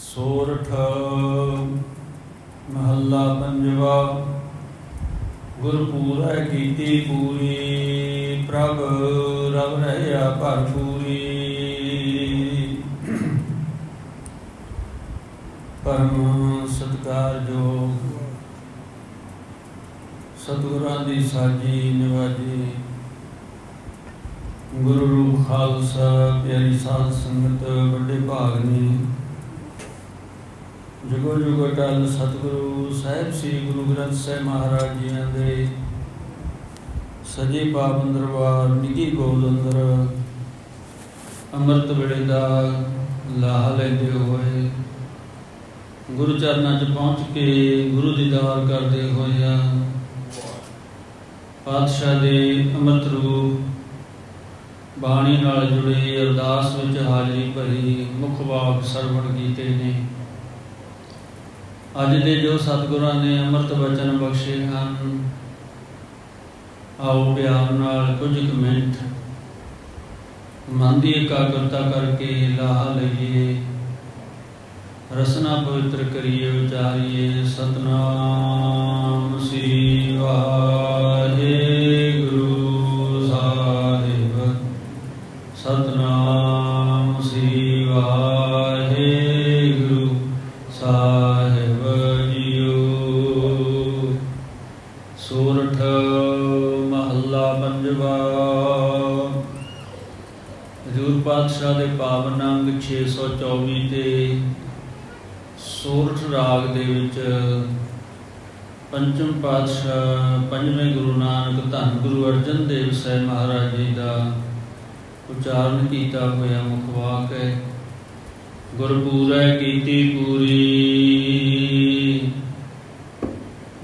ਸੋਰਠ, ਮਹੱਲਾ ਪੰਜਵਾ। ਗੁਰਪੂਰੈ ਕੀਤੀ ਪੂਰੀ, ਪ੍ਰਭ ਰਵ ਰਹਿਆ ਭਰਪੂਰੀ ਪਰਮ ਸਤਕਾਰ ਜੋ ਸਤਿਗੁਰਾਂ ਦੀ ਸਾਜੀ ਨਿਵਾਜੀ। ਗੁਰੂ ਰੂਪ ਖਾਲਸਾ, ਪਿਆਰੀ ਸਾਧ ਸੰਗਤ, ਵੱਡੇ ਭਾਗ ਨੇ। ਜੁਗੋ ਜੁਗੋ ਟਲ ਸਤਿਗੁਰੂ ਸਾਹਿਬ, ਸ੍ਰੀ ਗੁਰੂ ਗ੍ਰੰਥ ਸਾਹਿਬ ਮਹਾਰਾਜ ਜੀਆਂ ਦੇ ਸਜੇ ਪਾਵਨ ਦਰਬਾਰ ਨਿੱਕੀ ਗੋਦ ਅੰਦਰ ਅੰਮ੍ਰਿਤ ਵੇਲੇ ਦਾ ਲਾਹ ਲੈਂਦੇ ਹੋਏ, ਗੁਰੂ ਚਰਨਾਂ 'ਚ ਪਹੁੰਚ ਕੇ ਗੁਰੂ ਦੀਦਾਰ ਕਰਦੇ ਹੋਇਆ ਪਾਤਸ਼ਾਹ ਦੇ ਅੰਮ੍ਰਿਤ ਰੂਪ ਬਾਣੀ ਨਾਲ ਜੁੜੇ ਅਰਦਾਸ ਵਿੱਚ ਹਾਜ਼ਰੀ ਭਰੀ ਮੁਖ ਬਾਗ ਸਰਵਣ ਕੀਤੇ ਨੇ। ਅੱਜ ਦੇ ਜੋ ਸਤਿਗੁਰਾਂ ਨੇ ਅੰਮ੍ਰਿਤ ਵਚਨ ਬਖਸ਼ੇ ਹਨ, ਆਓ ਪਿਆਰ ਨਾਲ ਕੁਝ ਕੁ ਮਿੰਟ ਮਨ ਦੀ ਇਕਾਗਰਤਾ ਕਰਕੇ ਲਾਹ ਲਈਏ, ਰਸਨਾ ਪਵਿੱਤਰ ਕਰੀਏ ਵਿਚਾਰੀਏ ਸਤਨਾਮ ਸ੍ਰੀ ਵਾਹਿਗੁਰੂ। 624 ਤੇ ਰਾਗ ਦੇ ਵਿੱਚ ਪੰਚਮ ਪਾਤਸ਼ਾਹ ਪੰਜਵੇਂ ਗੁਰੂ ਨਾਨਕ ਧੰਨ ਗੁਰੂ ਅਰਜਨ ਦੇਵ ਸਾਹਿਬ ਮਹਾਰਾਜ ਜੀ ਦਾ ਉਚਾਰਨ ਕੀਤਾ ਹੋਇਆ ਮੁਖ ਵਾਕ ਹੈ। ਗੁਰਪੂਰੈ ਕੀਤੀ ਪੂਰੀ।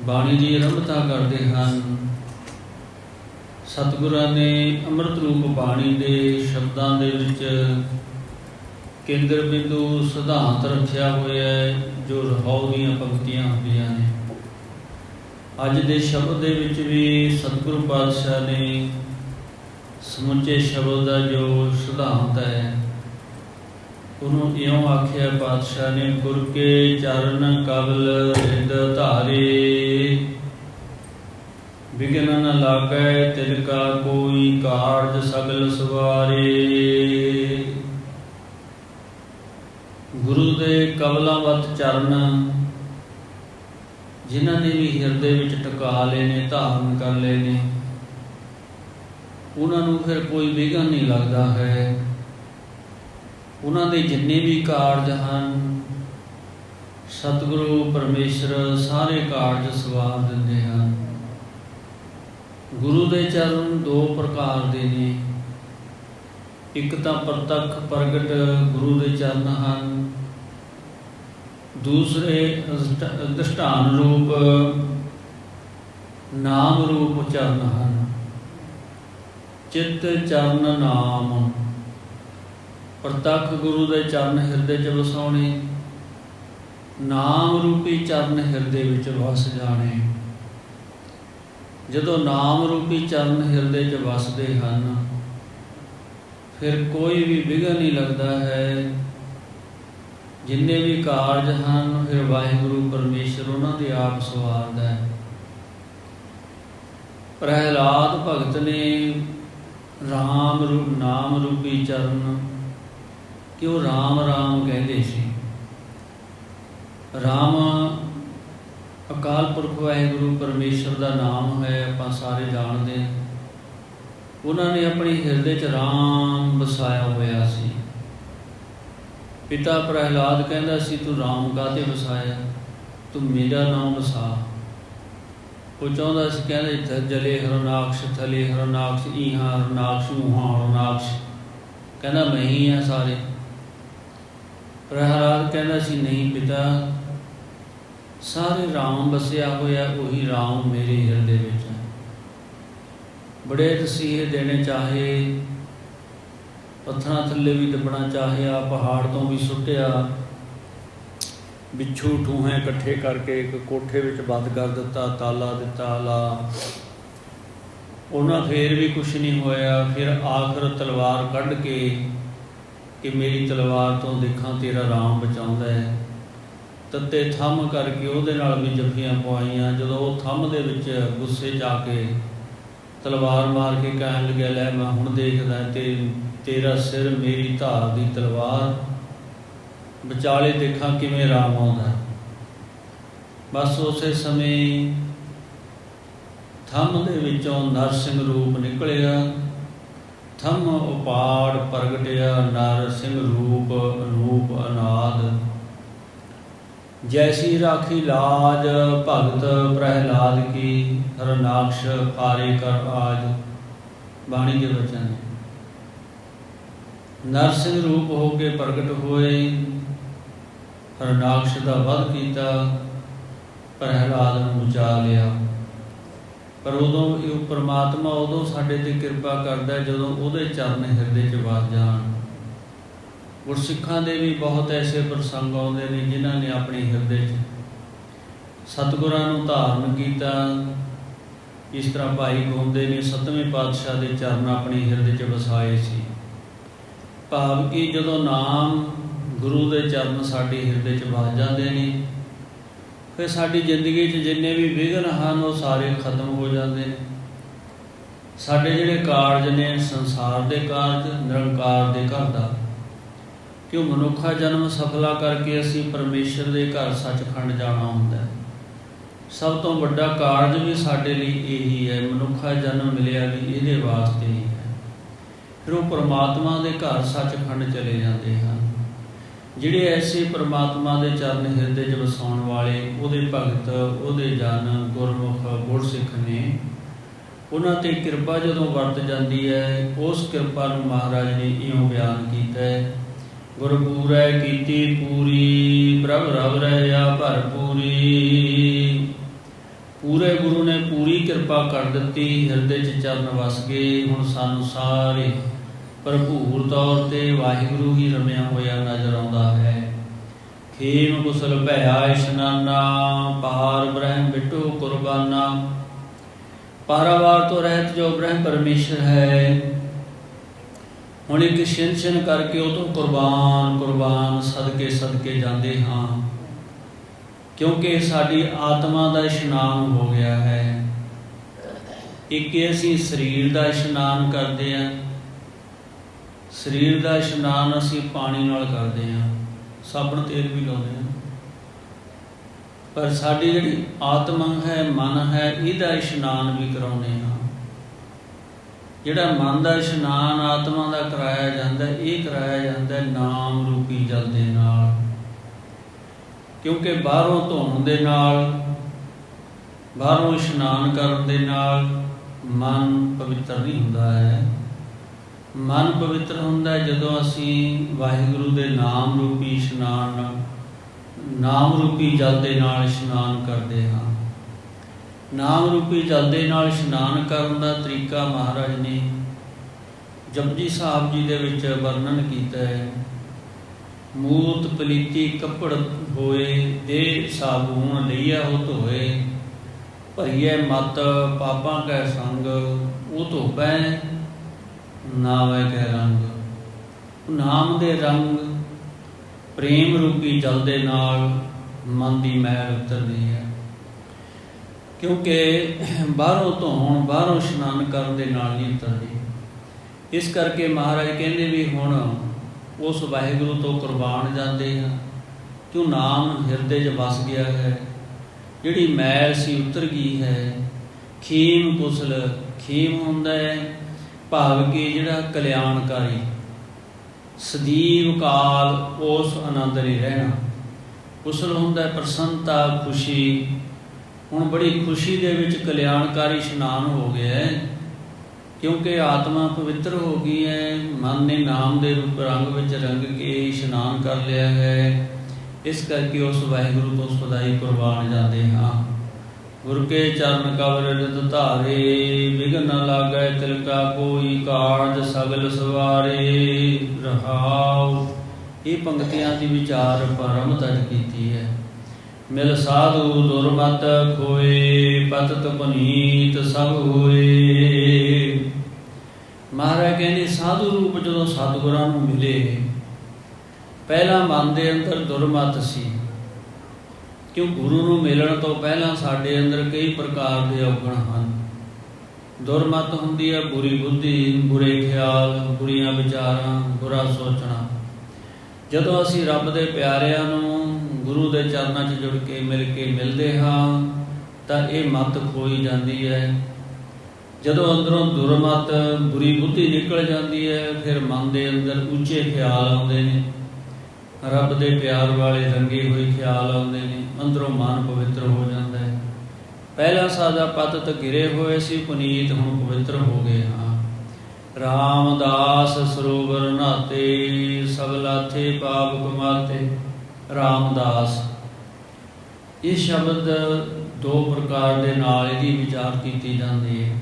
ਬਾਣੀ ਦੀ ਆਰੰਭਤਾ ਕਰਦੇ ਹਨ। ਸਤਿਗੁਰਾਂ ਨੇ ਅੰਮ੍ਰਿਤ ਰੂਪ ਬਾਣੀ ਦੇ ਸ਼ਬਦਾਂ ਦੇ ਵਿੱਚ ਕੇਂਦਰ ਬਿੰਦੂ ਸਿਧਾਂਤ ਰੱਖਿਆ ਹੋਇਆ ਹੈ, ਜੋ ਰਹਾਉ ਦੀਆਂ ਪੰਕਤੀਆਂ ਹੁੰਦੀਆਂ ਨੇ। ਅੱਜ ਦੇ ਸ਼ਬਦ ਦੇ ਵਿੱਚ ਵੀ ਸਤਿਗੁਰੂ ਪਾਤਸ਼ਾਹ ਨੇ ਸਮੁੱਚੇ ਸ਼ਬਦ ਦਾ ਜੋ ਸਿਧਾਂਤ ਹੈ, ਉਹਨੂੰ ਇਉਂ ਆਖਿਆ, ਪਾਤਸ਼ਾਹ ਨੇ, ਗੁਰ ਕੇ ਚਰਨ ਕਬਲ ਰਿਦ ਧਾਰੇ ਵਿਗਨ ਨ ਲਾਗੈ ਤਿਲ ਕਾ ਕੋਈ ਕਾਰਜ ਸਗਲ ਸਵਾਰੇ ਗੁਰੂ ਦੇ ਕਬਲਾਵਤ ਚਰਨ, ਜਿਨ੍ਹਾਂ ਨੇ ਵੀ ਹਿਰਦੇ ਵਿੱਚ ਟਿਕਾ ਲਏ ਨੇ, ਧਾਰਨ ਕਰ ਲਏ ਨੇ, ਉਹਨਾਂ ਨੂੰ ਫਿਰ ਕੋਈ ਵਿਘਨ ਨਹੀਂ ਲੱਗਦਾ ਹੈ। ਉਹਨਾਂ ਦੇ ਜਿੰਨੇ ਵੀ ਕਾਰਜ ਹਨ, ਸਤਿਗੁਰੂ ਪਰਮੇਸ਼ਰ ਸਾਰੇ ਕਾਰਜ ਸਵਾਰ ਦਿੰਦੇ ਹਨ। ਗੁਰੂ ਦੇ ਚਰਨ ਦੋ ਪ੍ਰਕਾਰ ਦੇ ਨੇ। ਇੱਕ ਤਾਂ ਪ੍ਰਤੱਖ ਪ੍ਰਗਟ ਗੁਰੂ ਦੇ ਚਰਨ ਹਨ ਦੂਸਰੇ ਅਸਟ- ਰੂਪ, ਨਾਮ ਰੂਪ ਚਰਨ ਹਨ। ਚਿੱਤ ਚਰਨ ਨਾਮ। ਪ੍ਰਤੱਖ ਗੁਰੂ ਦੇ ਚਰਨ ਹਿਰਦੇ 'ਚ ਵਸਾਉਣੇ, ਨਾਮ ਰੂਪੀ ਚਰਨ ਹਿਰਦੇ ਵਿੱਚ ਵਸ ਜਾਣੇ। ਜਦੋਂ ਨਾਮ ਰੂਪੀ ਚਰਨ ਹਿਰਦੇ 'ਚ ਵਸਦੇ ਹਨ, ਫਿਰ ਕੋਈ ਵੀ ਵਿਘਨ ਨਹੀਂ ਲੱਗਦਾ ਹੈ। ਜਿੰਨੇ ਵੀ ਕਾਰਜ ਹਨ, ਫਿਰ ਵਾਹਿਗੁਰੂ ਪਰਮੇਸ਼ਰ ਉਹਨਾਂ ਦੇ ਆਪ ਸਵਾਰਦਾ ਹੈ। ਪ੍ਰਹਿਲਾਦ ਭਗਤ ਨੇ ਰਾਮ ਰੂਪ, ਨਾਮ ਰੂਪੀ ਚਰਨ ਕਿ ਉਹ ਰਾਮ ਰਾਮ ਕਹਿੰਦੇ ਸੀ? ਰਾਮ ਅਕਾਲ ਪੁਰਖ ਵਾਹਿਗੁਰੂ ਪਰਮੇਸ਼ਰ ਦਾ ਨਾਮ ਹੈ, ਆਪਾਂ ਸਾਰੇ ਜਾਣਦੇ ਹਾਂ। ਉਹਨਾਂ ਨੇ ਆਪਣੇ ਹਿਰਦੇ 'ਚ ਰਾਮ ਵਸਾਇਆ ਹੋਇਆ ਸੀ। ਪਿਤਾ ਪ੍ਰਹਿਲਾਦ ਕਹਿੰਦਾ ਸੀ, ਤੂੰ RAM ਕਾਤੇ ਵਸਾਇਆ? ਤੂੰ ਮੇਰਾ ਨਾਮ ਵਸਾ। ਉਹ ਚਾਹੁੰਦਾ ਸੀ, ਕਹਿੰਦਾ, ਇੱਥੇ ਜਲੇ ਹਰਨਾਕਸ਼, ਥਲੇ ਹਰਨਾਕਸ਼, ਈਹਾਂ ਹਰਨਾਕਸ਼ ਉਹਾਂ ਹਰਨਾਕਸ਼। ਕਹਿੰਦਾ, ਮੈਂ ਹੀ ਆ ਸਾਰੇ। ਪ੍ਰਹਿਲਾਦ ਕਹਿੰਦਾ ਸੀ, ਨਹੀਂ ਪਿਤਾ, ਸਾਰੇ ਰਾਮ ਵਸਿਆ ਹੋਇਆ ਉਹੀ ਰਾਮ ਮੇਰੇ ਹਿਰਦੇ ਵਿੱਚ ਹੈ। ਬੜੇ ਤਸੀਹੇ ਦੇਣੇ ਚਾਹੇ ਪੱਥਰਾਂ ਥੱਲੇ ਵੀ ਦੱਬਣਾ ਚਾਹਿਆ, ਪਹਾੜ ਤੋਂ ਵੀ ਸੁੱਟਿਆ। ਬਿੱਛੂ ਠੂਹੇ ਇਕੱਠੇ ਕਰਕੇ ਇੱਕ ਕੋਠੇ ਵਿੱਚ ਬੰਦ ਕਰ ਦਿੱਤਾ, ਤਾਲਾ ਦਿੱਤਾ, ਲਾ। ਉਹਨਾਂ ਫੇਰ ਵੀ ਕੁਝ ਨਹੀਂ ਹੋਇਆ। ਫਿਰ ਆਖਰ ਤਲਵਾਰ ਕੱਢ ਕੇ ਕਿ ਮੇਰੀ ਤਲਵਾਰ ਤੋਂ ਦੇਖਾਂ ਤੇਰਾ ਰਾਮ ਬਚਾਉਂਦਾ ਹੈ। ਤੱਤੇ ਥੰਮ ਕਰਕੇ ਉਹਦੇ ਨਾਲ ਵੀ ਜੱਫੀਆਂ ਪਵਾਈਆਂ। ਜਦੋਂ ਉਹ ਥੰਮ ਦੇ ਵਿੱਚ ਗੁੱਸੇ ਜਾ ਕੇ ਤਲਵਾਰ ਮਾਰ ਕੇ ਕਹਿਣ ਲੱਗਿਆ, ਲੈ ਮੈਂ ਹੁਣ ਦੇਖਦਾ ਤੇ ਤੇਰਾ ਸਿਰ ਮੇਰੀ ਧਾਰ ਦੀ ਤਲਵਾਰ, ਵਿਚਾਲੇ ਦੇਖਾਂ ਕਿਵੇਂ ਰਾਮ ਆਉਂਦਾ। ਬਸ ਉਸੇ ਸਮੇਂ ਥੰਮ ਦੇ ਵਿੱਚੋਂ ਨਰਸਿੰਘ ਰੂਪ ਨਿਕਲਿਆ। ਥੰਮ ਉਪਾੜ ਪ੍ਰਗਟਿਆ ਨਰਸਿੰਘ ਰੂਪ ਰੂਪ ਅਨਾਦ। ਜੈਸੀ ਰਾਖੀ ਲਾਜ ਭਗਤ ਪ੍ਰਹਿਲਾਦ ਕੀ, ਹਰਨਾਕਸ਼ ਪਾਰੇ ਕਰ ਆਜ। ਬਾਣੀ ਦੇ ਵਚਨ। ਨਰਸਿੰਘ ਰੂਪ ਹੋ ਕੇ ਪ੍ਰਗਟ ਹੋਏ, ਹਰਨਾਕਸ਼ ਦਾ ਵਧ ਕੀਤਾ, ਪ੍ਰਹਿਲਾਦ ਨੂੰ ਬਚਾ ਲਿਆ। ਪਰ ਉਦੋਂ ਇਹ ਪ੍ਰਮਾਤਮਾ ਉਦੋਂ ਸਾਡੇ ਤੇ ਕਿਰਪਾ ਕਰਦਾ ਜਦੋਂ ਉਹਦੇ ਚਰਨ ਹਿਰਦੇ 'ਚ ਵਸ ਜਾਣ। ਗੁਰਸਿੱਖਾਂ ਦੇ ਵੀ ਬਹੁਤ ਐਸੇ ਪ੍ਰਸੰਗ ਆਉਂਦੇ ਨੇ ਜਿਨ੍ਹਾਂ ਨੇ ਆਪਣੇ ਹਿਰਦੇ 'ਚ ਸਤਿਗੁਰਾਂ ਨੂੰ ਧਾਰਨ ਕੀਤਾ। ਇਸ ਤਰ੍ਹਾਂ ਭਾਈ ਗੋਂਦੇ ਨੇ ਸਤਵੇਂ ਪਾਤਸ਼ਾਹ ਦੇ ਚਰਨ ਆਪਣੇ ਹਿਰਦੇ 'ਚ ਵਸਾਏ ਸੀ। ਭਾਵ ਕਿ ਜਦੋਂ ਨਾਮ ਗੁਰੂ ਦੇ ਚਰਨ ਸਾਡੇ ਹਿਰਦੇ 'ਚ ਵਸ ਜਾਂਦੇ ਨੇ, ਫਿਰ ਸਾਡੀ ਜ਼ਿੰਦਗੀ 'ਚ ਜਿੰਨੇ ਵੀ ਵਿਘਨ ਹਨ, ਉਹ ਸਾਰੇ ਖਤਮ ਹੋ ਜਾਂਦੇ ਨੇ। ਸਾਡੇ ਜਿਹੜੇ ਕਾਰਜ ਨੇ, ਸੰਸਾਰ ਦੇ ਕਾਰਜ, ਨਿਰੰਕਾਰ ਦੇ ਘਰ ਦਾ ਕਿ ਉਹ ਮਨੁੱਖਾ ਜਨਮ ਸਫਲਾ ਕਰਕੇ ਅਸੀਂ ਪਰਮੇਸ਼ਰ ਦੇ ਘਰ ਸੱਚਖੰਡ ਜਾਣਾ ਹੁੰਦਾ ਹੈ। ਸਭ ਤੋਂ ਵੱਡਾ ਕਾਰਜ ਵੀ ਸਾਡੇ ਲਈ ਇਹੀ ਹੈ, ਮਨੁੱਖਾ ਜਨਮ ਮਿਲਿਆ ਵੀ ਇਹਦੇ ਵਾਸਤੇ ਹੀ। ਫਿਰ ਉਹ ਪਰਮਾਤਮਾ ਦੇ ਘਰ ਸੱਚਖੰਡ ਚਲੇ ਜਾਂਦੇ ਹਨ। ਜਿਹੜੇ ਐਸੇ ਪਰਮਾਤਮਾ ਦੇ ਚਰਨ ਹਿਰਦੇ 'ਚ ਵਸਾਉਣ ਵਾਲੇ ਉਹਦੇ ਭਗਤ, ਉਹਦੇ ਜਨ, ਗੁਰਮੁਖ, ਗੁਰਸਿੱਖ ਨੇ, ਉਹਨਾਂ ਤੇ ਕਿਰਪਾ ਜਦੋਂ ਵਰਤ ਜਾਂਦੀ ਹੈ, ਉਸ ਕਿਰਪਾ ਨੂੰ ਮਹਾਰਾਜ ਨੇ ਇਉਂ ਬਿਆਨ ਕੀਤਾ ਹੈ ਗੁਰਪੂਰੈ ਕੀਤੀ ਪੂਰੀ, ਪ੍ਰਭ ਰਵ ਰਹਿਆ ਭਰਪੂਰੀ ਪੂਰੇ ਗੁਰੂ ਨੇ ਪੂਰੀ ਕਿਰਪਾ ਕਰ ਦਿੱਤੀ, ਹਿਰਦੇ 'ਚ ਚਰਨ ਵਸ ਗਏ, ਹੁਣ ਸਾਨੂੰ ਸਾਰੇ ਭਰਪੂਰ ਤੌਰ ਤੇ ਵਾਹਿਗੁਰੂ ਹੀ ਰਮਿਆ ਹੋਇਆ ਨਜ਼ਰ ਆਉਂਦਾ ਹੈ। ਖੇਮ ਕੁਸਲ ਭਇਆ ਇਸ਼ਨਾਨਾ ਪਹਾਰ ਬ੍ਰਹਮ ਬਿਟੂ ਕੁਰਬਾਨਾ। ਪਾਰਾਵਾਰ ਤੋਂ ਰਹਿਤ ਜੋ ਬ੍ਰਹਮ ਪਰਮੇਸ਼ਰ ਹੈ, ਹੁਣ ਇੱਕ ਛਿਨ ਛਿਨ ਕਰਕੇ ਉਹ ਤੋਂ ਕੁਰਬਾਨ ਕੁਰਬਾਨ ਸਦਕੇ ਸਦਕੇ ਜਾਂਦੇ ਹਾਂ। ਕਿਉਂਕਿ ਸਾਡੀ ਆਤਮਾ ਦਾ ਇਸ਼ਨਾਨ ਹੋ ਗਿਆ ਹੈ। ਇੱਕ ਅਸੀਂ ਸਰੀਰ ਦਾ ਇਸ਼ਨਾਨ ਕਰਦੇ ਹਾਂ ਸਰੀਰ ਦਾ ਇਸ਼ਨਾਨ ਅਸੀਂ ਪਾਣੀ ਨਾਲ ਕਰਦੇ ਹਾਂ, ਸਾਬਣ ਤੇਲ ਵੀ ਲਾਉਂਦੇ ਹਾਂ। ਪਰ ਸਾਡੀ ਜਿਹੜੀ ਆਤਮਾ ਹੈ, ਮਨ ਹੈ, ਇਹਦਾ ਇਸ਼ਨਾਨ ਵੀ ਕਰਾਉਂਦੇ ਹਾਂ। ਜਿਹੜਾ ਮਨ ਦਾ ਇਸ਼ਨਾਨ ਆਤਮਾ ਦਾ ਕਰਾਇਆ ਜਾਂਦਾ ਇਹ ਕਰਾਇਆ ਜਾਂਦਾ ਨਾਮ ਰੂਪੀ ਜਲ ਦੇ ਨਾਲ। ਕਿਉਂਕਿ ਬਾਹਰੋਂ ਧੋਣ ਦੇ ਨਾਲ, ਬਾਹਰੋਂ ਇਸ਼ਨਾਨ ਕਰਨ ਦੇ ਨਾਲ ਮਨ ਪਵਿੱਤਰ ਨਹੀਂ ਹੁੰਦਾ ਹੈ। ਮਨ ਪਵਿੱਤਰ ਹੁੰਦਾ ਹੈ ਜਦੋਂ ਅਸੀਂ ਵਾਹਿਗੁਰੂ ਦੇ ਨਾਮ ਰੂਪੀ ਇਸ਼ਨਾਨ, ਨਾਮ ਰੂਪੀ ਜਲ ਦੇ ਨਾਲ ਇਸ਼ਨਾਨ ਕਰਦੇ ਹਾਂ। ਨਾਮ ਰੂਪੀ ਜਲ ਦੇ ਨਾਲ ਇਸ਼ਨਾਨ ਕਰਨ ਦਾ ਤਰੀਕਾ ਮਹਾਰਾਜ ਨੇ ਜਪਜੀ ਸਾਹਿਬ ਜੀ ਦੇ ਵਿੱਚ ਵਰਣਨ ਕੀਤਾ ਹੈ। ਮੂਤ ਪਲੀਤੀ ਕੱਪੜ ਹੋਏ ਦੇ ਸਾਬੂਨ ਲਈਆ ਹੋ ਧੋਏ ਭਰੀਏ ਮਤ ਪਾਪਾਂ ਕੈ ਸੰਗ, ਉਹ ਧੋਪੈ। ਨਾਵੇ ਕੈ ਰੰਗ। ਨਾਮ ਦੇ ਰੰਗ ਪ੍ਰੇਮ ਰੂਪੀ ਜਲ ਦੇ ਨਾਲ ਮਨ ਦੀ ਮੈਲ ਉਤਰਦੀ ਹੈ। ਕਿਉਂਕਿ ਬਾਹਰੋਂ ਧੋਣ ਬਾਹਰੋਂ ਇਸ਼ਨਾਨ ਕਰਨ ਦੇ ਨਾਲ ਨਹੀਂ ਉਤਰਦੀ। ਇਸ ਕਰਕੇ ਮਹਾਰਾਜ ਕਹਿੰਦੇ ਵੀ ਹੁਣ ਉਸ ਵਾਹਿਗੁਰੂ ਤੋਂ ਕੁਰਬਾਨ ਜਾਂਦੇ ਆ ਕਿਉਂ ਨਾਮ ਹਿਰਦੇ 'ਚ ਵਸ ਗਿਆ ਹੈ। ਜਿਹੜੀ ਮੈਲ ਸੀ ਉਤਰ ਗਈ ਹੈ। ਖੀਮ ਕੁਸਲ ਖੀਮ ਹੁੰਦਾ ਹੈ। ਭਾਵ ਕਿ ਜਿਹੜਾ ਕਲਿਆਣਕਾਰੀ, ਸਦੀਵ ਕਾਲ ਉਸ ਆਨੰਦ ਨੇ ਰਹਿਣਾ। ਕੁਸਲ ਹੁੰਦਾ ਪ੍ਰਸੰਨਤਾ ਖੁਸ਼ੀ। ਹੁਣ ਬੜੀ ਖੁਸ਼ੀ ਦੇ ਵਿੱਚ ਕਲਿਆਣਕਾਰੀ ਇਸ਼ਨਾਨ ਹੋ ਗਿਆ ਹੈ, ਕਿਉਂਕਿ ਆਤਮਾ ਪਵਿੱਤਰ ਹੋ ਗਈ ਹੈ, ਮਨ ਨੇ ਨਾਮ ਦੇ ਰੂਪ ਰੰਗ ਵਿੱਚ ਰੰਗ ਕੇ ਇਸ਼ਨਾਨ ਕਰ ਲਿਆ ਹੈ। ਇਸ ਕਰਕੇ ਉਸ ਵਾਹਿਗੁਰੂ ਤੋਂ ਸਦਾਈ ਕੁਰਬਾਨ ਜਾਂਦੇ ਹਾਂ। ਗੁਰ ਕੇ ਚਰਨ ਕਵਰ ਰਿਦ ਧਾਰੇ ਵਿਗਨ ਨ ਲਾਗੈ ਤਿਲਕਾ ਕੋਈ ਕਾਰਜ ਸਗਲ ਸਵਾਰੇ, ਰਹਾਉ। ਇਹ ਪੰਕਤੀਆਂ ਦੀ ਵਿਚਾਰ ਪਰਮ ਤਜ ਕੀਤੀ ਹੈ। ਮਿਲ ਸਾਧੂ ਦੁਰਮਤ ਖੋਏ, ਪਤਤ ਪਨੀਤ ਸਭ ਹੋਏ। ਮਹਾਰਾਜ ਕਹਿੰਦੇ, ਸਾਧੂ ਰੂਪ ਜਦੋਂ ਸਤਿਗੁਰਾਂ ਨੂੰ ਮਿਲੇ, ਪਹਿਲਾਂ ਮਨ ਦੇ ਅੰਦਰ ਦੁਰਮਤ ਸੀ। ਕਿਉਂ ਗੁਰੂ ਨੂੰ ਮਿਲਣ ਤੋਂ ਪਹਿਲਾਂ ਸਾਡੇ ਅੰਦਰ ਕਈ ਪ੍ਰਕਾਰ ਦੇ ਔਗਣ ਹਨ? ਦੁਰਮਤ ਹੁੰਦੀ ਹੈ ਬੁਰੀ ਬੁੱਧੀ, ਬੁਰੇ ਖਿਆਲ, ਬੁਰੀਆਂ ਵਿਚਾਰਾਂ, ਬੁਰਾ ਸੋਚਣਾ। ਜਦੋਂ ਅਸੀਂ ਰੱਬ ਦੇ ਪਿਆਰਿਆਂ ਨੂੰ ਗੁਰੂ ਦੇ ਚਰਨਾਂ 'ਚ ਜੁੜ ਕੇ ਮਿਲ ਕੇ ਮਿਲਦੇ ਹਾਂ, ਤਾਂ ਇਹ ਮਤ ਖੋਈ ਜਾਂਦੀ ਹੈ। ਜਦੋਂ ਅੰਦਰੋਂ ਦੁਰਮਤ, ਬੁਰੀ ਬੁੱਧੀ ਨਿਕਲ ਜਾਂਦੀ ਹੈ, ਫਿਰ ਮਨ ਦੇ ਅੰਦਰ ਉੱਚੇ ਖਿਆਲ ਆਉਂਦੇ ਨੇ। ਰੱਬ ਦੇ ਪਿਆਰ ਵਾਲੇ ਰੰਗੇ ਹੋਏ ਖਿਆਲ ਆਉਂਦੇ ਨੇ, ਅੰਦਰੋਂ ਮਨ ਪਵਿੱਤਰ ਹੋ ਜਾਂਦਾ ਹੈ। ਪਹਿਲਾ ਸਾਦਾ ਪਤਤ ਗਿਰੇ ਹੋਏ ਸੀ, ਪੁਨੀਤ ਹੁਣ ਪਵਿੱਤਰ ਹੋ ਗਏ ਹਾਂ। ਰਾਮਦਾਸ ਸਰੋਵਰ ਨਾਤੇ ਸਗਲਾਥੇ ਪਾਪ ਕਮਾਤੇ ਰਾਮਦਾਸ। ਇਹ ਸ਼ਬਦ ਦੋ ਪ੍ਰਕਾਰ ਦੇ ਨਾਲ ਇਹਦੀ ਵਿਚਾਰ ਕੀਤੀ ਜਾਂਦੀ ਹੈ।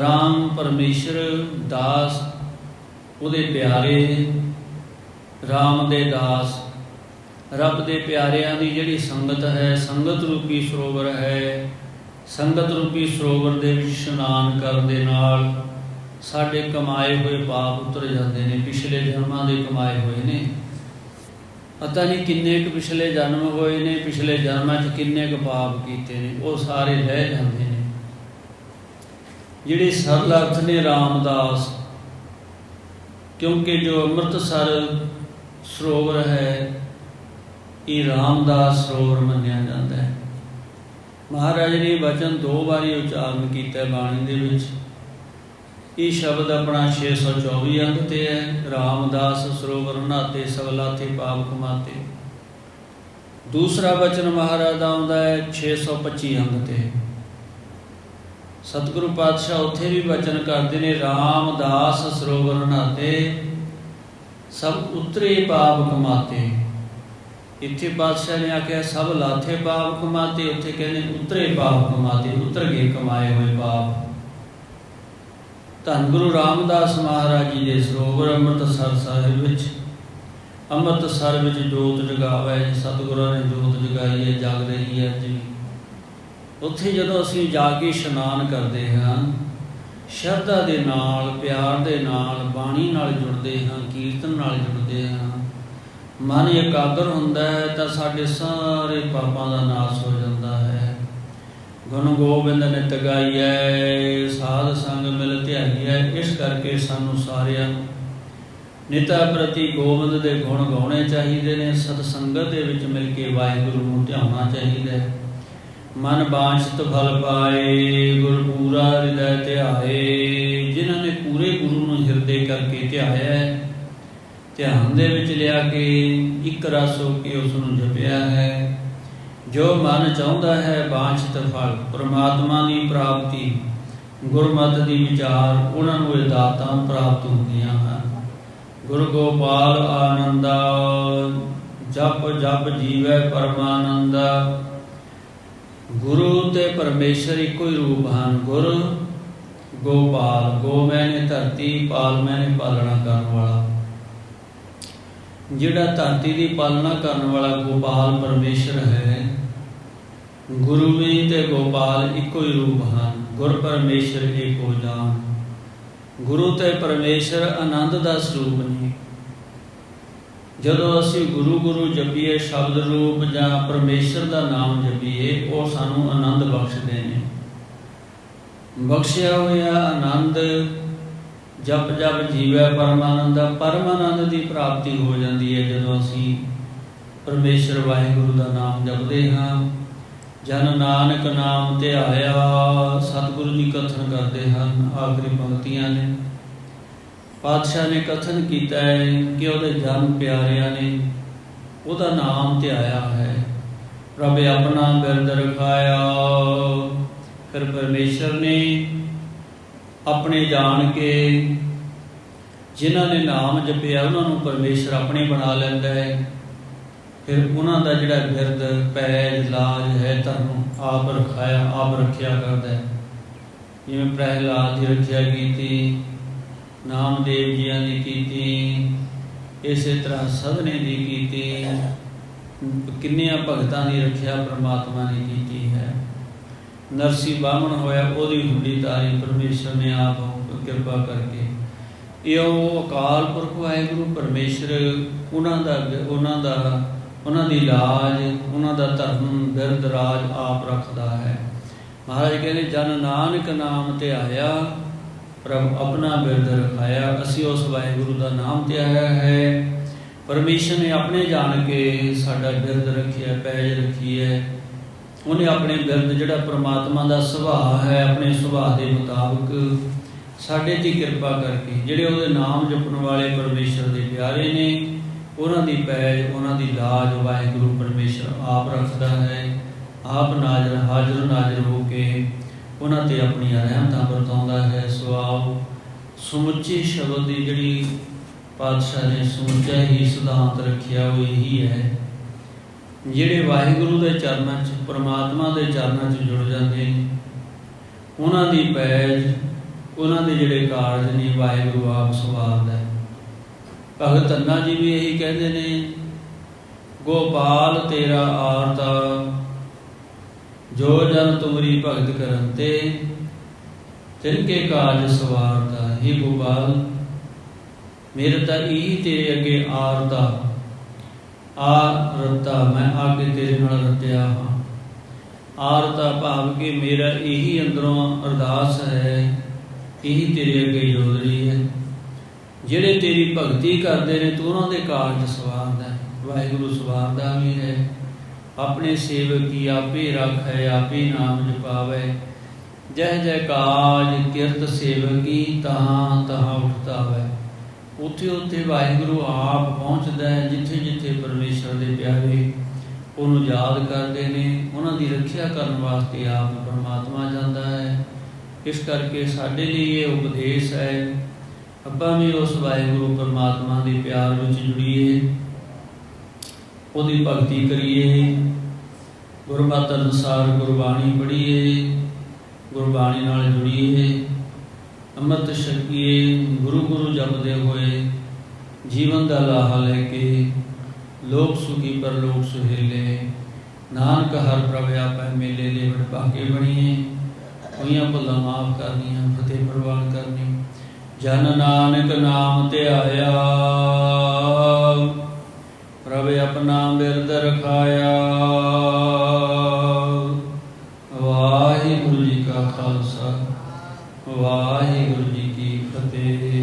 ਰਾਮ ਪਰਮੇਸ਼ਰ, ਦਾਸ, ਉਹਦੇ ਪਿਆਰੇ ਰਾਮ ਦੇ ਦਾਸ। ਰੱਬ ਦੇ ਪਿਆਰਿਆਂ ਦੀ ਜਿਹੜੀ ਸੰਗਤ ਹੈ, ਸੰਗਤ ਰੂਪੀ ਸਰੋਵਰ ਹੈ, ਸੰਗਤ ਰੂਪੀ ਸਰੋਵਰ ਦੇ ਵਿੱਚ ਇਸ਼ਨਾਨ ਕਰਨ ਦੇ ਨਾਲ ਸਾਡੇ ਕਮਾਏ ਹੋਏ ਪਾਪ ਉਤਰ ਜਾਂਦੇ ਨੇ, ਪਿਛਲੇ ਜਨਮਾਂ ਦੇ ਕਮਾਏ ਹੋਏ ਨੇ। ਪਤਾ ਨਹੀਂ ਕਿੰਨੇ ਕੁ ਪਿਛਲੇ ਜਨਮ ਹੋਏ ਨੇ, ਪਿਛਲੇ ਜਨਮਾਂ 'ਚ ਕਿੰਨੇ ਕੁ ਪਾਪ ਕੀਤੇ ਨੇ, ਉਹ ਸਾਰੇ ਰਹਿ ਜਾਂਦੇ ਨੇ। ਜਿਹੜੇ ਸਰਲ ਅਰਥ ਨੇ ਰਾਮਦਾਸ, ਕਿਉਂਕਿ ਜੋ ਅੰਮ੍ਰਿਤਸਰ ਸਰੋਵਰ ਹੈ, ਇਹ ਰਾਮਦਾਸ ਸਰੋਵਰ ਮੰਨਿਆ ਜਾਂਦਾ ਹੈ। ਮਹਾਰਾਜ ਨੇ ਵਚਨ ਦੋ ਵਾਰੀ ਉਚਾਰਨ ਕੀਤਾ ਬਾਣੀ ਦੇ ਵਿੱਚ। ਇਹ ਸ਼ਬਦ ਆਪਣਾ 624 ਅੰਗ ਤੇ ਹੈ, ਰਾਮਦਾਸ ਸਰੋਵਰ ਨਾਤੇ ਸਵਲਾਥੇ ਪਾਪ ਕਮਾਤੇ ਦੂਸਰਾ ਵਚਨ ਮਹਾਰਾਜ ਦਾ ਆਉਂਦਾ ਹੈ 625 ਅੰਗ ਤੇ। ਸਤਿਗੁਰੂ ਪਾਤਸ਼ਾਹ ਉੱਥੇ ਵੀ ਵਚਨ ਕਰਦੇ ਨੇ, ਰਾਮਦਾਸ ਸਰੋਵਰ ਨਾਤੇ ਸਭ ਉਤਰੇ ਪਾਪ ਕਮਾਤੇ। ਇੱਥੇ ਪਾਤਸ਼ਾਹ ਨੇ ਆਖਿਆ, ਸਭ ਲਾਥੇ ਪਾਪ ਕਮਾਤੇ, ਉੱਥੇ ਕਹਿੰਦੇ ਉਤਰੇ ਪਾਪ ਕਮਾਤੇ, ਉਤਰ ਗਏ ਕਮਾਏ ਹੋਏ ਪਾਪ। ਧੰਨ ਗੁਰੂ ਰਾਮਦਾਸ ਮਹਾਰਾਜ ਜੀ ਦੇ ਸਰੋਵਰ ਅੰਮ੍ਰਿਤਸਰ ਸਾਹਿਬ ਵਿੱਚ। ਅੰਮ੍ਰਿਤਸਰ ਵਿੱਚ ਜੋਤ ਜਗਾਵੇ, ਸਤਿਗੁਰਾਂ ਨੇ ਜੋਤ ਜਗਾਈ ਹੈ, ਜਗ ਰਹੀ ਹੈ ਜੀ। ਉੱਥੇ ਜਦੋਂ ਅਸੀਂ ਜਾ ਕੇ ਇਸ਼ਨਾਨ ਕਰਦੇ ਹਾਂ ਸ਼ਰਧਾ ਦੇ ਨਾਲ, ਪਿਆਰ ਦੇ ਨਾਲ, ਬਾਣੀ ਨਾਲ ਜੁੜਦੇ ਹਾਂ, ਕੀਰਤਨ ਨਾਲ ਜੁੜਦੇ ਹਾਂ। ਮਨ ਇਕਾਗਰ ਹੁੰਦਾ ਹੈ ਤਾਂ ਸਾਡੇ ਸਾਰੇ ਪਾਪਾਂ ਦਾ ਨਾਸ਼ ਹੋ ਜਾਂਦਾ ਹੈ। ਗੁਰੂ ਗੋਬਿੰਦ ਨੇ ਤਗਾਈਐ ਸਾਧ ਸੰਗ ਮਿਲ ਧਿਆਈਐ, ਇਸ ਕਰਕੇ ਸਾਨੂੰ ਸਾਰਿਆਂ ਨੂੰ ਨਿਤਾ ਪ੍ਰਤੀ ਗੋਬਿੰਦ ਦੇ ਗੁਣ ਗਾਉਣੇ ਚਾਹੀਦੇ ਨੇ ਸਤ ਸੰਗਤ ਦੇ ਵਿੱਚ ਮਿਲ ਕੇ ਵਾਹਿਗੁਰੂ ਨੂੰ ਧਿਆਉਣਾ ਚਾਹੀਦਾ ਹੈ। ਮਨ ਬਾਂਛਤ ਫਲ ਪਾਏ ਗੁਰ ਪੂਰਾ ਹਿਰਦੈ ਧਿਆਏ। ਜਿਨ੍ਹਾਂ ਨੇ ਪੂਰੇ ਗੁਰੂ ਨੂੰ ਹਿਰਦੇ ਕਰਕੇ ਧਿਆਇਆ ਹੈ, ਧਿਆਨ ਦੇ ਵਿੱਚ ਲਿਆ ਕੇ ਇੱਕ ਰਸ ਹੋ ਕੇ ਉਸ ਨੂੰ ਜਪਿਆ ਹੈ। ਜੋ ਮਨ ਚਾਹੁੰਦਾ ਹੈ ਬਾਂਛਤ ਫਲ, ਪ੍ਰਮਾਤਮਾ ਦੀ ਪ੍ਰਾਪਤੀ, ਗੁਰਮਤਿ ਦੀ ਵਿਚਾਰ, ਉਹਨਾਂ ਨੂੰ ਇਹ ਦਾਤਾਂ ਪ੍ਰਾਪਤ ਹੁੰਦੀਆਂ ਹਨ। ਗੁਰ ਗੋਪਾਲ ਆਨੰਦਾ, ਜਪ ਜਪ ਜੀਵੈ ਪਰਮਾਨੰਦਾ। ਗੁਰੂ ਤੇ ਪਰਮੇਸ਼ਰ ਇੱਕੋ ਹੀ ਰੂਪ ਹਨ। ਗੁਰ, ਗੋਪਾਲ, ਗੋ ਮੈਨੇ ਧਰਤੀ, ਪਾਲ ਮੈਨੇ ਪਾਲਣਾ ਕਰਨ ਵਾਲਾ। ਜਿਹੜਾ ਧਰਤੀ ਦੀ ਪਾਲਣਾ ਕਰਨ ਵਾਲਾ ਗੋਪਾਲ ਪਰਮੇਸ਼ਰ ਹੈ, ਗੁਰੂ ਵੀ ਤੇ ਗੋਪਾਲ ਇੱਕੋ ਹੀ ਰੂਪ ਹਨ। ਗੁਰ ਪਰਮੇਸ਼ਰ ਏਕੋ ਜਾਨ। ਗੁਰੂ ਤੇ ਪਰਮੇਸ਼ਰ ਆਨੰਦ ਦਾ ਸਰੂਪ ਨੇ ਜਦੋਂ ਅਸੀਂ ਗੁਰੂ ਗੁਰੂ ਜਪੀਏ, ਸ਼ਬਦ ਰੂਪ ਜਾਂ ਪਰਮੇਸ਼ਰ ਦਾ ਨਾਮ ਜਪੀਏ, ਉਹ ਸਾਨੂੰ ਆਨੰਦ ਬਖਸ਼ਦੇ ਨੇ। ਬਖਸ਼ਿਆ ਹੋਇਆ ਆਨੰਦ ਜਪ ਜਪ ਜੀਵੈ ਪਰਮਾਨੰਦ ਦਾ ਪਰਮਾਨੰਦ ਦੀ ਪ੍ਰਾਪਤੀ ਹੋ ਜਾਂਦੀ ਹੈ ਜਦੋਂ ਅਸੀਂ ਪਰਮੇਸ਼ਰ ਵਾਹਿਗੁਰੂ ਦਾ ਨਾਮ ਜਪਦੇ ਹਾਂ। ਜਨ ਨਾਨਕ ਨਾਮ ਧਿਆਇਆ, ਸਤਿਗੁਰੂ ਜੀ ਕਥਨ ਕਰਦੇ ਹਨ, ਆਖਰੀ ਪੰਕਤੀਆਂ ਨੇ। ਪਾਤਸ਼ਾਹ ਨੇ ਕਥਨ ਕੀਤਾ ਹੈ ਕਿ ਉਹਦੇ ਜਨ ਪਿਆਰਿਆਂ ਨੇ ਉਹਦਾ ਨਾਮ ਧਿਆਇਆ ਹੈ। ਰੱਬ ਆਪਣਾ ਬਿਰਦ ਰਖਾਇਆ। ਫਿਰ ਪਰਮੇਸ਼ਰ ਨੇ ਆਪਣੇ ਜਾਣ ਕੇ ਜਿਨ੍ਹਾਂ ਨੇ ਨਾਮ ਜਪਿਆ, ਉਹਨਾਂ ਨੂੰ ਪਰਮੇਸ਼ਰ ਆਪਣੇ ਬਣਾ ਲੈਂਦਾ ਹੈ। ਫਿਰ ਉਹਨਾਂ ਦਾ ਜਿਹੜਾ ਬਿਰਦ ਪੈਜ ਲਾਜ ਹੈ ਧਰਮ ਆਪ ਰਖਾਇਆ, ਆਪ ਰੱਖਿਆ ਕਰਦਾ ਹੈ। ਜਿਵੇਂ ਪ੍ਰਹਿਲਾਦ ਦੀ ਰੱਖਿਆ ਕੀਤੀ ਨਾਮਦੇਵ ਜੀਆਂ ਦੀ ਕੀਤੀ, ਇਸੇ ਤਰ੍ਹਾਂ ਸਭਨੇ ਦੀ ਕੀਤੀ। ਕਿੰਨਿਆਂ ਭਗਤਾਂ ਦੀ ਰੱਖਿਆ ਪ੍ਰਮਾਤਮਾ ਨੇ ਕੀਤੀ ਹੈ। ਨਰਸੀ ਬਾਹਮਣ ਹੋਇਆ, ਉਹਦੀ ਹੁੰਦੀ ਤਾਰੀ ਪਰਮੇਸ਼ਰ ਨੇ ਆਪ ਕਿਰਪਾ ਕਰਕੇ। ਇਹ ਉਹ ਅਕਾਲ ਪੁਰਖ ਵਾਹਿਗੁਰੂ, ਪਰਮੇਸ਼ਰ, ਉਹਨਾਂ ਦਾ ਉਹਨਾਂ ਦਾ, ਉਹਨਾਂ ਦੀ ਲਾਜ, ਉਹਨਾਂ ਦਾ ਧਰਮ ਬਿਰਦ ਰਾਜ ਆਪ ਰੱਖਦਾ ਹੈ। ਮਹਾਰਾਜ ਕਹਿੰਦੇ, ਜਨ ਨਾਨਕ ਨਾਮ ਤੇ ਆਇਆ ਪ੍ਰਭ ਆਪਣਾ ਬਿਰਦ ਰਖਾਇਆ, ਅਸੀਂ ਉਸ ਵਾਹਿਗੁਰੂ ਦਾ ਨਾਮ ਤੇ ਹੈ। ਪਰਮੇਸ਼ਰ ਨੇ ਆਪਣੇ ਜਾਣ ਕੇ ਸਾਡਾ ਬਿਰਦ ਰੱਖਿਆ, ਪੈਜ ਰੱਖੀ ਹੈ। ਉਹਨੇ ਆਪਣੇ ਬਿਰਦ ਜਿਹੜਾ ਪ੍ਰਮਾਤਮਾ ਦਾ ਸੁਭਾਅ ਹੈ, ਆਪਣੇ ਸੁਭਾਅ ਦੇ ਮੁਤਾਬਕ ਸਾਡੇ ਤੇ ਕਿਰਪਾ ਕਰਕੇ, ਜਿਹੜੇ ਉਹਦੇ ਨਾਮ ਜਪਣ ਵਾਲੇ ਪਰਮੇਸ਼ਰ ਦੇ ਪਿਆਰੇ ਨੇ, ਉਹਨਾਂ ਦੀ ਪੈਜ, ਉਹਨਾਂ ਦੀ ਲਾਜ ਵਾਹਿਗੁਰੂ ਪਰਮੇਸ਼ਰ ਆਪ ਰੱਖਦਾ ਹੈ। ਆਪ ਨਾਜ਼ਰ ਹਾਜ਼ਰ ਨਾਜ਼ਰ ਹੋ ਕੇ ਉਹਨਾਂ ਤੇ ਆਪਣੀਆਂ ਰਹਿਮਤਾਂ ਵਰਤਾਉਂਦਾ ਹੈ। ਸਵਾਉ, ਸਮੁੱਚੇ ਸ਼ਬਦ ਦੀ ਜਿਹੜੀ ਪਾਤਸ਼ਾਹ ਨੇ ਸਮੁੱਚਾ ਹੀ ਸਿਧਾਂਤ ਰੱਖਿਆ, ਉਹ ਇਹੀ ਹੈ। ਜਿਹੜੇ ਵਾਹਿਗੁਰੂ ਦੇ ਚਰਨਾਂ 'ਚ, ਪਰਮਾਤਮਾ ਦੇ ਚਰਨਾਂ 'ਚ ਜੁੜ ਜਾਂਦੇ ਨੇ ਉਹਨਾਂ ਦੀ ਪੈਜ, ਉਹਨਾਂ ਦੇ ਜਿਹੜੇ ਕਾਰਜ ਨੇ, ਵਾਹਿਗੁਰੂ ਆਪ ਸਵਾਰਦਾ ਹੈ। ਭਗਤ ਅੰਨਾ ਜੀ ਵੀ ਇਹੀ ਕਹਿੰਦੇ ਨੇ, ਗੋਪਾਲ ਤੇਰਾ ਆਰਤਾ ਜੋ ਜਨ ਤੁਮਰੀ ਭਗਤ ਕਰਨ ਤੇ ਤਿਨਕੇ ਕਾਜ ਸਵਾਰਦਾ ਹੀ ਗੋਪਾਲ, ਮੇਰੇ ਤਾਂ ਇਹੀ ਤੇਰੇ ਅੱਗੇ ਆਰਦਾ ਆ ਰਤਾ ਮੈਂ ਆਗੇ ਤੇਰੇ ਨਾਲ ਰਤਿਆ ਹਾਂ। ਆਰਤਾ ਭਾਵ ਕਿ ਮੇਰਾ ਇਹੀ ਅੰਦਰੋਂ ਅਰਦਾਸ ਹੈ, ਇਹੀ ਤੇਰੇ ਅੱਗੇ ਜੋਦਰੀ ਹੈ। ਜਿਹੜੇ ਤੇਰੀ ਭਗਤੀ ਕਰਦੇ ਨੇ, ਤੂੰ ਉਹਨਾਂ ਦੇ ਕਾਰਜ ਸਵਾਰਦਾ ਹੈ, ਵਾਹਿਗੁਰੂ ਸਵਾਰਦਾ ਵੀ ਹੈ। ਆਪਣੇ ਸੇਵਕ ਕੀ ਆਪੇ ਰੱਖੈ, ਆਪੇ ਨਾਮ ਜਪਾਵੇ। ਜਹ ਜਹ ਕਾਜ ਕਿਰਤ ਸੇਵਕੀ ਤਹਾਂ ਤਹਾਂ ਉਠਤਾਵੇ। ਉੱਥੇ ਉੱਥੇ ਵਾਹਿਗੁਰੂ ਆਪ ਪਹੁੰਚਦਾ ਹੈ, ਜਿੱਥੇ ਜਿੱਥੇ ਪਰਮੇਸ਼ਰ ਦੇ ਪਿਆਰੇ ਉਹਨੂੰ ਯਾਦ ਕਰਦੇ ਨੇ, ਉਹਨਾਂ ਦੀ ਰੱਖਿਆ ਕਰਨ ਵਾਸਤੇ ਆਪ ਪਰਮਾਤਮਾ ਜਾਂਦਾ ਹੈ। ਇਸ ਕਰਕੇ ਸਾਡੇ ਲਈ ਇਹ ਉਪਦੇਸ਼ ਹੈ, ਆਪਾਂ ਵੀ ਉਸ ਵਾਹਿਗੁਰੂ ਪਰਮਾਤਮਾ ਦੇ ਪਿਆਰ ਵਿੱਚ ਜੁੜੀਏ। ਉਹਦੀ ਭਗਤੀ ਕਰੀਏ। ਗੁਰਮਤਿ ਅਨੁਸਾਰ ਗੁਰਬਾਣੀ ਪੜ੍ਹੀਏ, ਗੁਰਬਾਣੀ ਨਾਲ ਜੁੜੀਏ। ਅੰਮ੍ਰਿਤ ਛਕੀਏ, ਗੁਰੂ ਗੁਰੂ ਜਪਦੇ ਹੋਏ ਜੀਵਨ ਦਾ ਲਾਹਾ ਲੈ ਕੇ ਲੋਕ ਸੁਖੀ ਪਰ ਲੋਕ ਸੁਹੇਲੇ। ਨਾਨਕ ਹਰ ਪ੍ਰਭ ਆਪੈ ਮੇਲੇ ਦੇ ਵਡ ਭਾਗੇ ਬਣੀਏ। ਹੋਈਆਂ ਭੁੱਲਾਂ ਮਾਫ ਕਰਨੀਆਂ, ਫਤਿਹ ਪ੍ਰਵਾਨ ਕਰਨੀ। ਜਨ ਨਾਨਕ ਨਾਮ ਤੇ ਆਇਆ। ਪ੍ਰਭ ਆਪਣਾ ਬਿਰਦ ਰਖਾਇਆ। ਵਾਹਿਗੁਰੂ ਜੀ ਕਾ ਖਾਲਸਾ ਵਾਹਿਗੁਰੂ ਜੀ ਕੀ ਫਤਿਹ।